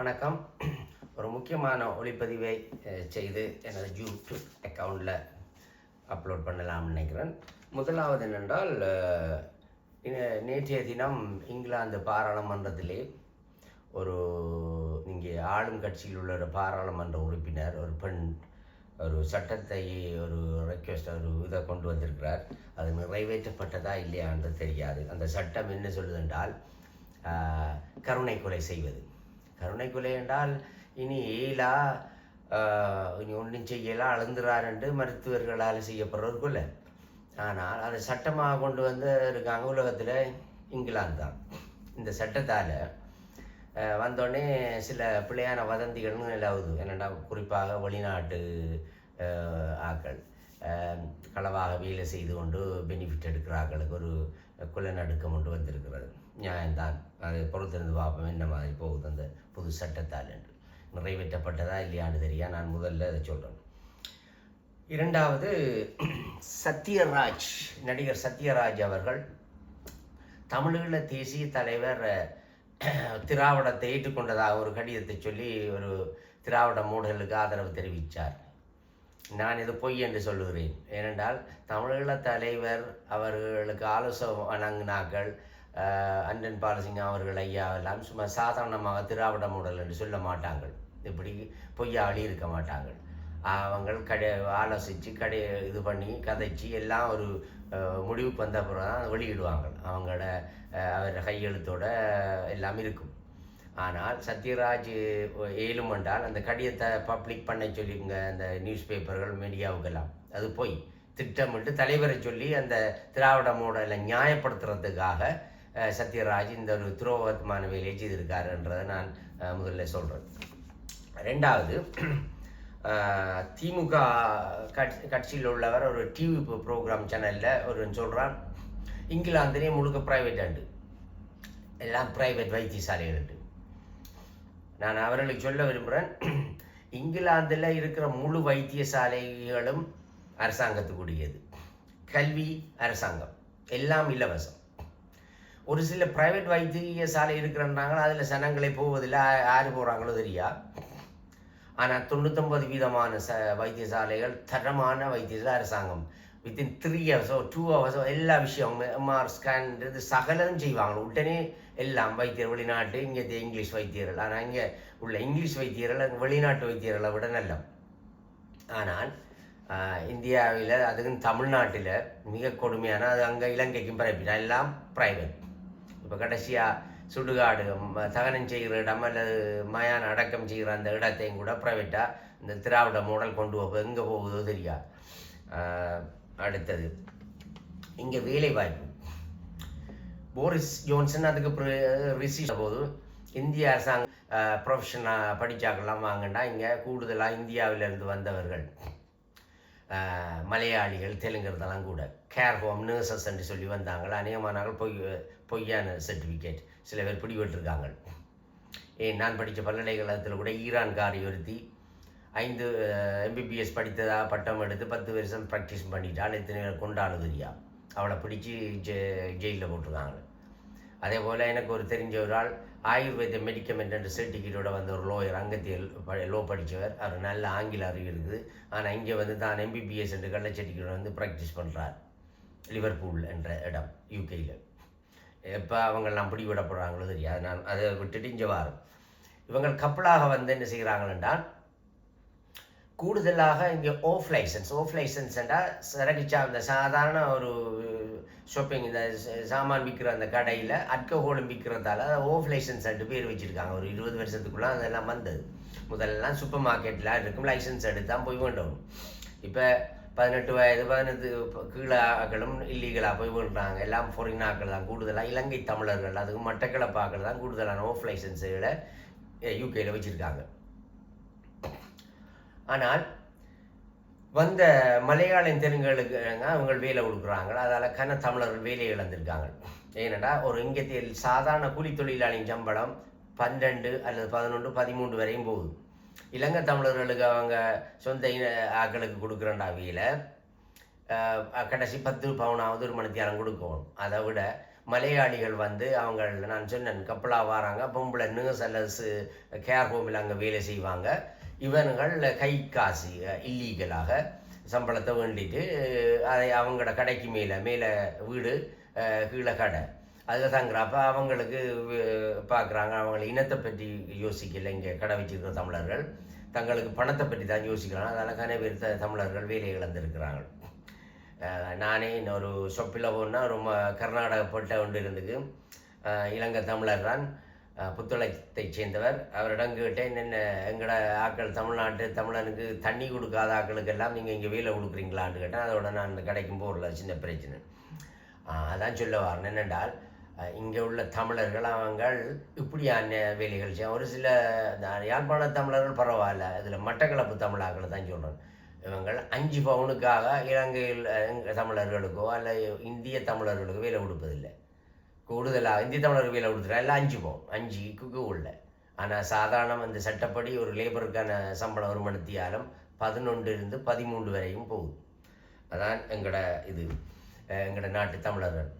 வணக்கம். ஒரு முக்கியமான ஒளிப்பதிவை செய்து எனது யூடியூப் அக்கவுண்டில் அப்லோட் பண்ணலாம்னு நினைக்கிறேன். முதலாவது என்னென்றால் நேற்றைய தினம் இங்கிலாந்து பாராளுமன்றத்திலே ஒரு இங்கே ஆளும் கட்சியில் உள்ள ஒரு பாராளுமன்ற உறுப்பினர் ஒரு பெண் ஒரு சட்டத்தை ஒரு ரெக்வெஸ்ட் ஒரு இதை கொண்டு வந்திருக்கிறார். அது நிறைவேற்றப்பட்டதா இல்லையான்றது தெரியாது. அந்த சட்டம் என்ன சொல்லுது என்றால் கருணை கொலை செய்வது. கருணை கொலை என்றால் இனி ஏலா இனி ஒன்றும் செய்யலாம் அழுந்துறார் என்று மருத்துவர்களால் செய்யப்படுற ஒரு கொலை ஆனால் அதை சட்டமாக கொண்டு வந்து இருக்காங்க உலகத்தில் இங்கிலாந்து தான். இந்த சட்டத்தால் வந்தோடனே சில பிள்ளையான வதந்திகள்னு நிலவுது. என்னென்னா குறிப்பாக வெளிநாட்டு ஆக்கள் ஆட்கள் களவாக வேலை செய்து கொண்டு பெனிஃபிட் எடுக்கிற ஆட்களுக்கு ஒரு குலநடுக்கம் கொண்டு வந்திருக்கிறது. நியாயம்தான். அது பொறுத்திருந்து பார்ப்போம் என்ன மாதிரி போகுது அந்த புது சட்டத்தால் என்று. நிறைவேற்றப்பட்டதா இல்லையான்னு தெரியா? நான் முதல்ல அதை சொல்கிறேன் இரண்டாவது சத்யராஜ் நடிகர் சத்யராஜ் அவர்கள் தமிழீழ தேசிய தலைவர் திராவிடத்தை ஏற்றுக்கொண்டதாக ஒரு கடிதத்தை சொல்லி ஒரு திராவிட மூடலுக்கு ஆதரவு தெரிவித்தார் நான் இது பொய் என்று சொல்லுகிறேன். ஏனென்றால் தமிழீழ தலைவர் அவர்களுக்கு ஆலோசனை வணங்கினாக்கள் அண்ணன் பாலசிங்கம் அவர்கள் ஐயா எல்லாம் சும்மா சாதாரணமாக திராவிட மூடல் என்று சொல்ல மாட்டாங்கள் இப்படி பொய்யா இருக்க மாட்டாங்கள் அவங்க கடை ஆலோசித்து கடை இது பண்ணி கதைச்சி எல்லாம் ஒரு முடிவுக்கு வந்த அப்புறம் தான் வெளியிடுவாங்க அவங்களோட அவர் கையெழுத்தோட எல்லாம் இருக்கும். ஆனால் சத்யராஜ் ஏலும் என்றால் அந்த கடிதத்தை பப்ளிக் பண்ண சொல்லிங்க அந்த நியூஸ் பேப்பர்கள் மீடியாவுக்கெல்லாம் அது போய் திட்டமிட்டு தலைவரை சொல்லி அந்த திராவிட மூடலை நியாயப்படுத்துறதுக்காக சத்யராஜ் இந்த ஒரு துரோகத்தமான வேலையை செய்திருக்காருன்றதை நான் முதல்ல சொல்கிறேன் ரெண்டாவது திமுக கட்சி கட்சியில் உள்ளவர் ஒரு டிவி ப்ரோக்ராம் சேனலில் ஒரு சொல்கிறான் இங்கிலாந்துலேயே முழுக்க ப்ரைவேட் ஆண்டு. எல்லாம் ப்ரைவேட் வைத்தியசாலைகள் உண்டு நான் அவர்களுக்கு சொல்ல விரும்புகிறேன் இங்கிலாந்தில் இருக்கிற முழு வைத்தியசாலைகளும் அரசாங்கத்துக்குரியது கல்வி அரசாங்கம். எல்லாம் இலவசம். ஒரு சில பிரைவேட் வைத்தியசாலை இருக்கிறன்றாங்க அதில் சனங்களே போவதில்லை யார் போகிறாங்களோ தெரியா? ஆனால் தொண்ணூத்தொம்பது வீதமான ச வைத்தியசாலைகள் தரமான வைத்தியசாலை அரசாங்கம். வித்தின் த்ரீ ஹவர்ஸோ டூ ஹவர்ஸோ எல்லா விஷயம் எம்ஆர் ஸ்கேன்றது சகலம் செய்வாங்க. உடனே எல்லாம் வைத்தியர் வெளிநாட்டு இங்கே இங்கிலீஷ் வைத்தியர்கள். ஆனால் இங்கே உள்ள இங்கிலீஷ் வைத்தியர்கள் வெளிநாட்டு வைத்தியர்களை விட நல்ல. ஆனால் இந்தியாவில் அதுவும் தமிழ்நாட்டில் மிக கொடுமையான அது அங்கே இலங்கைக்கும் பரப்பினா எல்லாம் ப்ரைவேட் இப்போ கடைசியாக சுடுகாடு தகனம் செய்கிற இடம் அல்லது மயான அடக்கம் செய்கிற அந்த இடத்தையும் கூட ப்ரைவேட்டாக இந்த திராவிட மாடல் கொண்டு போக எங்கே போகுதோ தெரியா அடுத்தது. இங்கே வேலை வாய்ப்பு போரிஸ் ஜோன்சன் அதுக்கு ரிசீவ் போது இந்திய அரசாங்க ப்ரொஃபஷனாக படித்தாக்கெல்லாம் வாங்கினா இங்கே கூடுதலாக இந்தியாவிலிருந்து வந்தவர்கள் ஆஹ், மலையாளிகள் தெலுங்குறதெல்லாம் கூட. கேர் ஹோம் நர்சஸ் என்று சொல்லி வந்தாங்களா. அநேகமானார்கள் போய் பொய்யான சர்டிஃபிகேட் சில பேர் பிடிபட்டிருக்காங்க. ஏன் நான் படித்த பல்கலைக்கழகத்தில் கூட ஈரான்காரி ஒருத்தி ஐந்து எம்பிபிஎஸ் படித்ததா பட்டம் எடுத்து பத்து வருஷம் ப்ராக்டிஸ் பண்ணிட்டாள். எத்தனை பேர் கொண்டாடு தெரியா? அவளை பிடிச்சி ஜெ ஜெயிலில் போட்டிருக்காங்க. அதே போல் எனக்கு ஒரு தெரிஞ்ச ஒரு ஆள் ஆயுர்வேத மெடிக்கமெண்ட் என்ற சர்டிஃபிகேட்டோட வந்த ஒரு லோயர் அங்கத்தியல் லோ படித்தவர் அவர் நல்ல ஆங்கில அறிவு இருக்குது. ஆனால் இங்கே வந்து தான் எம்பிபிஎஸ் என்ற கள்ள சர்டிஃபிகேட் வந்து ப்ராக்டிஸ் பண்ணுறார் லிவர்பூல் என்ற இடம் யூகேயில் எப்போ அவங்கெல்லாம் பிடிவிடப்படுறாங்களோ தெரியாது. நான் அதை விட்டுட்டு இங்கே வாரம். இவங்க கப்பலாக வந்து என்ன செய்கிறாங்களென்றால் கூடுதலாக இங்கே ஓஃப் லைசன்ஸ் ஓஃப் லைசன்ஸ் என்றால் சரக்குச்சா இந்த சாதாரண ஒரு ஷாப்பிங் இந்த சாமான் விற்கிற அந்த கடையில் அல்கஹோலும் விற்கிறதால ஓஃப் லைசன்ஸ் ரெண்டு பேர் வச்சுருக்காங்க. ஒரு இருபது வருஷத்துக்குள்ளே அதெல்லாம் வந்தது. முதல்லலாம் சூப்பர் மார்க்கெட்டில் இருக்கும் லைசன்ஸ் எடுத்து தான் போய் வேண்டும் இப்போ பதினெட்டு வயது பதினெட்டு கீழாக்களும் கீழே ஆக்களும் இல்லீகலாக போய் விடுறாங்க எல்லாம் ஃபாரின் ஆக்கள் தான் கூடுதலாக இலங்கை தமிழர்கள் அதுக்கு மட்டக்களப்பு ஆக்கள் தான் கூடுதலான ஓஃப் லைசன்ஸுகளை யூகேயில் வச்சுருக்காங்க. ஆனால் வந்த மலையாளம் தெலுங்குகளுக்கு அவங்க வேலை கொடுக்குறாங்க. அதால் கன தமிழர்கள் வேலை இழந்திருக்காங்க. ஏனடா ஒரு இங்கே சாதாரண கூலி தொழிலாளியின் சம்பளம் பன்னெண்டு அல்லது பதினொன்று பதிமூன்று வரையும் போகுது. இலங்கை தமிழர்களுக்கு அவங்க சொந்த ஆக்களுக்கு கொடுக்குறண்டா வேலை. கடைசி பத்து பவுனாவது ஒரு மணித்தியாரம் கொடுக்கணும் அதை விட மலையாளிகள் வந்து அவங்க நான் சொன்னேன் கப்பலாக வராங்க பொம்பளை நர்ஸ் அல்லது கேர் ஹோமில் அங்கே வேலை செய்வாங்க. இவர்கள் கை காசு இல்லீகலாக சம்பளத்தை வேண்டிட்டு அதை அவங்களோட கடைக்கு மேலே மேலே வீடு கீழே கடை. அதில் தங்குறப்ப அவங்களுக்கு பார்க்குறாங்க அவங்களை இனத்தை பற்றி யோசிக்கல இங்கே. கடை வச்சிருக்கிற தமிழர்கள். தங்களுக்கு பணத்தை பற்றி தான் யோசிக்கிறாங்க. அதனால் கனை பேர் த- தமிழர்கள் வேலை இழந்திருக்கிறாங்க. நானே இன்னொரு ஷொப்பில் போனால் ரொம்ப கர்நாடக போட்ட ஒன்று இருந்துக்கு இலங்கை தமிழர் தான். அஹ் சேர்ந்தவர். அவரிடம் கேட்டேன் என்ன எங்களோட ஆக்கள் தமிழ்நாட்டு தமிழனுக்கு தண்ணி கொடுக்காத ஆக்களுக்கெல்லாம் நீங்கள் இங்கே வேலை கொடுக்குறீங்களான்னு கேட்டேன். அதோட நான் அந்த கடைக்கும் போகல. சின்ன பிரச்சனை. அதான் சொல்ல வரேன். என்னென்றால் இங்கே உள்ள தமிழர்கள் அவங்கள் இப்படியான வேலைகள் செய்ய ஒரு சில யாழ்ப்பாண தமிழர்கள் பரவாயில்ல. இதில் மட்டக்களப்பு தமிழாக்களை தான் சொல்கிறேன் இவங்கள் அஞ்சு பவுனுக்காக இலங்கையில் தமிழர்களுக்கோ அல்ல இந்திய தமிழர்களுக்கோ வேலை கொடுப்பதில்லை. கூடுதலாக இந்திய தமிழர்கள் வேலை கொடுத்துட்டா இல்லை அஞ்சு பவுன். அஞ்சுக்கு உள்ள. ஆனால் சாதாரண இந்த சட்டப்படி ஒரு லேபருக்கான சம்பளம் ஒரு மணித்தியாலம் பதினொன்று இருந்து பதிமூன்று வரையும் போகுது. அதான் எங்களோட இது. எங்களோட நாட்டு தமிழர்கள்.